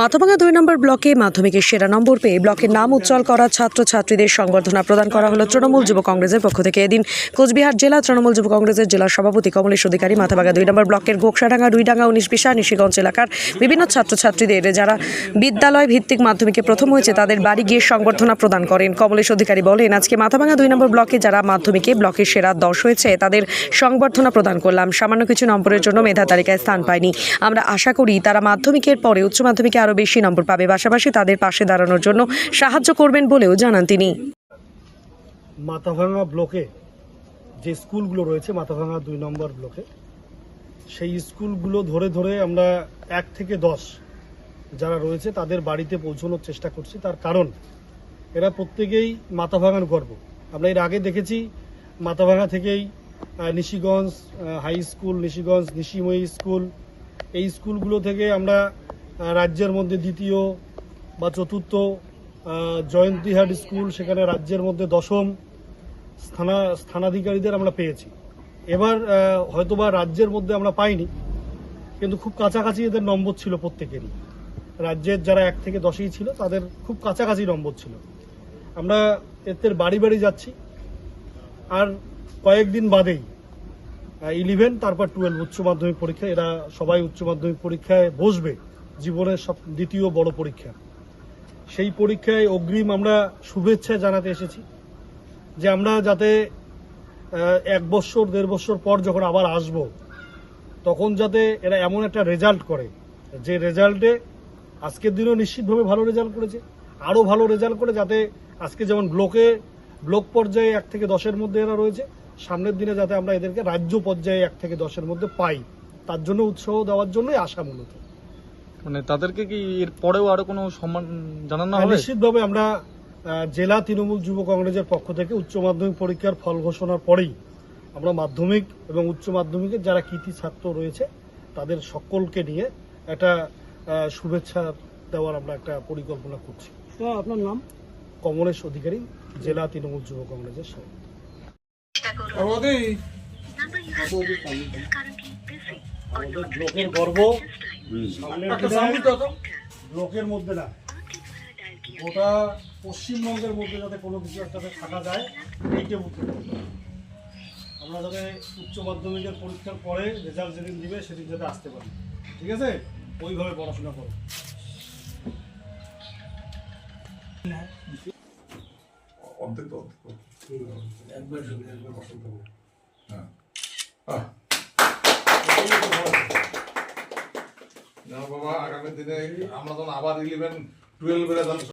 মাথাভাঙা দুই নম্বর ব্লকে মাধ্যমিকের সেরা নম্বর পেয়ে ব্লকের নাম উজ্জ্বল করা ছাত্রছাত্রীদের সংবর্ধনা প্রদান করা হলো তৃণমূল যুব কংগ্রেসের পক্ষ থেকে। এদিন কোচবিহার জেলা তৃণমূল যুব কংগ্রেসের জেলা সভাপতি কমলেশ অধিকারী মাথাভাঙা দুই নম্বর ব্লকের গোকসাডাঙ্গা, রুইডাঙ্গা উনিশ বিশা নিশিগঞ্জ এলাকার বিভিন্ন ছাত্রছাত্রীদের যারা বিদ্যালয় ভিত্তিক মাধ্যমিকে প্রথম হয়েছে তাদের বাড়ি গিয়ে সংবর্ধনা প্রদান করেন। কমলেশ অধিকারী বলেন, আজকে মাথাভাঙা দুই নম্বর ব্লকে যারা মাধ্যমিকে ব্লকের সেরা দশ হয়েছে তাদের সংবর্ধনা প্রদান করলাম। সামান্য কিছু নম্বরের জন্য মেধা তালিকায় স্থান পায়নি। আমরা আশা করি তারা মাধ্যমিকের পরে, উচ্চ মাধ্যমিকে আরও বেশি নম্বর পাবে। পাশাপাশি তাদের পাশে দাঁড়ানোর জন্য সাহায্য করবেন বলেও জানান তিনি। মাথাভাঙা ব্লকে যে স্কুলগুলো রয়েছে মাথাভাঙা দুই নম্বর ব্লকে সেই স্কুলগুলো ধরে ধরে আমরা এক থেকে দশ যারা রয়েছে তাদের বাড়িতে পৌঁছানোর চেষ্টা করছি। তার কারণ এরা প্রত্যেকেই মাথাভাঙার গর্ব। আমরা এর আগে দেখেছি মাথাভাঙা থেকেই আহ, Nishiganj high school Nishiganj Nishimoyee school এই স্কুলগুলো থেকে আমরা রাজ্যের মধ্যে দ্বিতীয় বা চতুর্থ জয়ন্তীহাট স্কুল, সেখানে রাজ্যের মধ্যে দশম স্থানা, স্থানাধিকারীদের আমরা পেয়েছি। এবার হয়তোবা রাজ্যের মধ্যে আমরা পাইনি, কিন্তু খুব কাছাকাছি এদের নম্বর ছিল প্রত্যেকেরই। রাজ্যের যারা এক থেকে দশেই ছিল, তাদের খুব কাছাকাছি নম্বর ছিল। আমরা এদের বাড়ি বাড়ি যাচ্ছি, আর কয়েকদিন বাদেই ইলেভেন তারপর টুয়েলভ উচ্চ মাধ্যমিক পরীক্ষা, এরা সবাই উচ্চ মাধ্যমিক পরীক্ষায় বসবে। জীবনের সব দ্বিতীয় বড় পরীক্ষা। সেই পরীক্ষায় অগ্রিম আমরা শুভেচ্ছা জানাতে এসেছি যে আমরা যাতে এক বছর, দেড় বছর পর যখন আবার আসব, তখন যাতে এরা এমন একটা রেজাল্ট করে, যে রেজাল্টে আজকের দিনও নিশ্চিতভাবে ভালো রেজাল্ট করেছে, আরও ভালো রেজাল্ট করে যাতে আজকে যেমন ব্লকে ব্লক পর্যায়ে এক থেকে দশের মধ্যে এরা রয়েছে, সামনের দিনে যাতে আমরা এদেরকে রাজ্য পর্যায়ে এক থেকে দশের মধ্যে পাই, তার জন্য উৎসাহ দেওয়ার জন্যই আশা মূলত। মানে তাদেরকে কি এর পরেও আরও কোনো সম্মান জানানো হ্যাঁ, হবে? নিশ্চিতভাবে আমরা জেলা তৃণমূল যুব কংগ্রেসের পক্ষ থেকে উচ্চ মাধ্যমিক পরীক্ষার ফল ঘোষণার পরেই আমরা মাধ্যমিক এবং উচ্চ মাধ্যমিকের যারা কৃতি ছাত্র রয়েছে তাদের সকলকে নিয়ে একটা শুভেচ্ছা দেওয়ার আমরা একটা পরিকল্পনা করছি। আপনার নাম? কমলেশ অধিকারী জেলা তৃণমূল যুব কংগ্রেসের সভাপতি। আমাদের ব্লকের গর্ব। দিনে ব্লকের মধ্যে না গোটা পশ্চিমবঙ্গের মধ্যে যাতে কোনো কিছু একটাতে থাকা যায় এইটা মুখ্য আমরা যাতে উচ্চ মাধ্যমিকের পরীক্ষার পরে রেজাল্ট যেদিন দিবে সেদিন যাতে আসতে পারি। ঠিক আছে? ওইভাবে পড়াশোনা করো। অর্ধেক তো অর্ধেক। হ্যাঁ। দিনে আমরা যখন আবার ইলেভেন রেজাল্ট